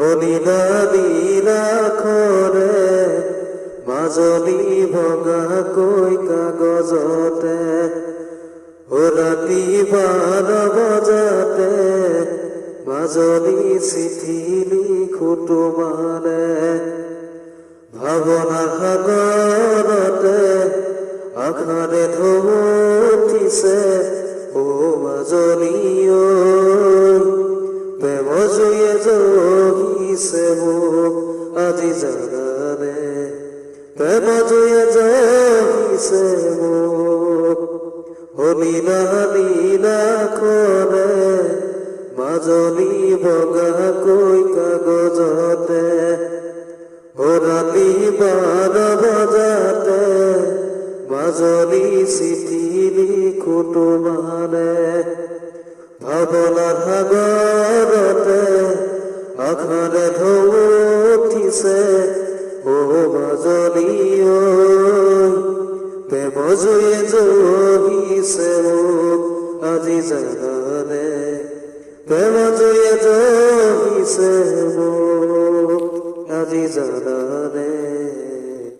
হলিনা নীলা ভঙা কৈ কাগজতে বাৰ বজাতে মাজনী চিঠি লিখো ভাৱনা সাগৰতে আঘাৰে মাজনী ঐ প্ৰেম জুয়ে জহিছে মোক আজি জানানে প্ৰেম জুয়ে জহিছে মোক হলিনা নীলা খৰে মাজনী বগাকৈ কাগজতে। ও ৰাতি বাৰ বজাতে চিঠি লিখো তোমাৰে ভাৱনাৰ সাগৰতে আমার ধৌঠিছে ও মাজলীয় প্ৰেম জুয়ে জহিছে মোক আজি জানানে প্ৰেম জুয়ে জহিছে মোক আজি জানানে